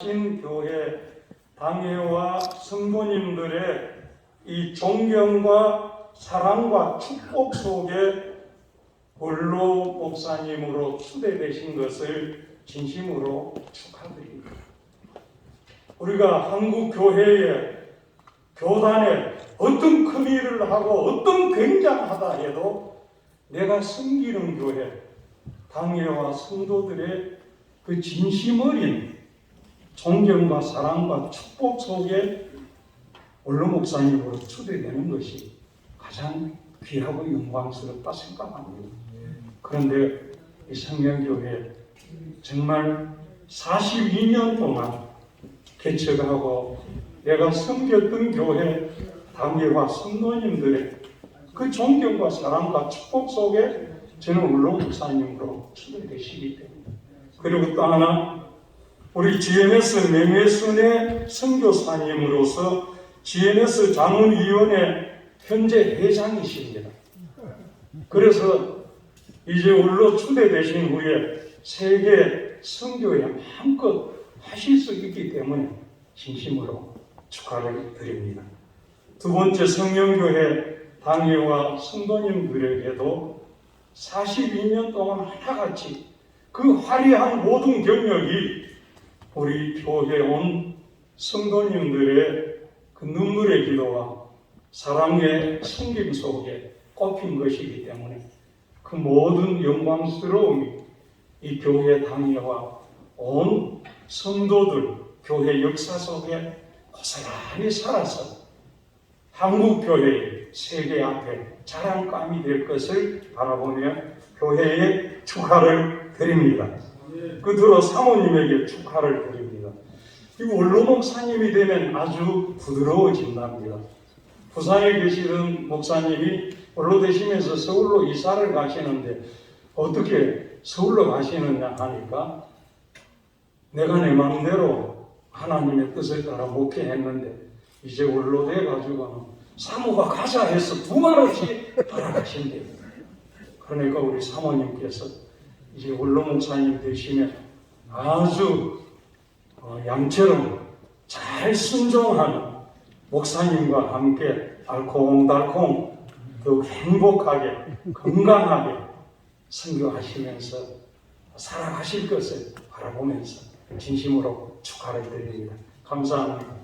신교회 당회와 성도님들의 이 존경과 사랑과 축복 속에 원로 목사님으로 추대되신 것을 진심으로 축하드립니다. 우리가 한국 교회에 교단에 어떤 큰 일을 하고 어떤 굉장하다 해도 내가 섬기는 교회 당회와 성도들의 그 진심 어린 존경과 사랑과 축복 속에 원로 목사님으로 추대되는 것이 가장 귀하고 영광스럽다 생각합니다. 그런데 이 성령교회 정말 42년 동안 개척하고 내가 섬겼던 교회 당회와 성도님들의 그 존경과 사랑과 축복 속에 저는 원로 목사님으로 추대되시기 때문에 그리고 또 하나 우리 GMS 명예순회 선교사님으로서 GMS 자문위원회 현재 회장이십니다. 그래서 이제 원로 추대되신 후에 세계 선교에 마음껏 하실 수 있기 때문에 진심으로 축하를 드립니다. 두 번째 성령교회 당회와 성도님들에게도 42년 동안 하나같이 그 화려한 모든 경력이 우리 교회 온 성도님들의 그 눈물의 기도와 사랑의 숨김 속에 꼽힌 것이기 때문에 그 모든 영광스러움이 이 교회 당회와 온 성도들 교회 역사 속에 고스란히 살아서 한국 교회의 세계 앞에 자랑감이 될 것을 바라보며 교회에 축하를 드립니다. 끝으로 사모님에게 축하를 드립니다. 이 원로 목사님이 되면 아주 부드러워진답니다. 부산에 계시던 목사님이 원로 되시면서 서울로 이사를 가시는데 어떻게 서울로 가시느냐 하니까 내가 내 마음대로 하나님의 뜻을 따라 목회했는데 이제 원로 돼 가지고 사모가 가자 해서 두 말 없이 돌아가신대요. 그러니까 우리 사모님께서 이제 목사님 되시면 아주 어, 양처럼 잘 순종하는 목사님과 함께 알콩달콩 더욱 행복하게 건강하게 선교하시면서 살아가실 것을 바라보면서 진심으로 축하를 드립니다. 감사합니다.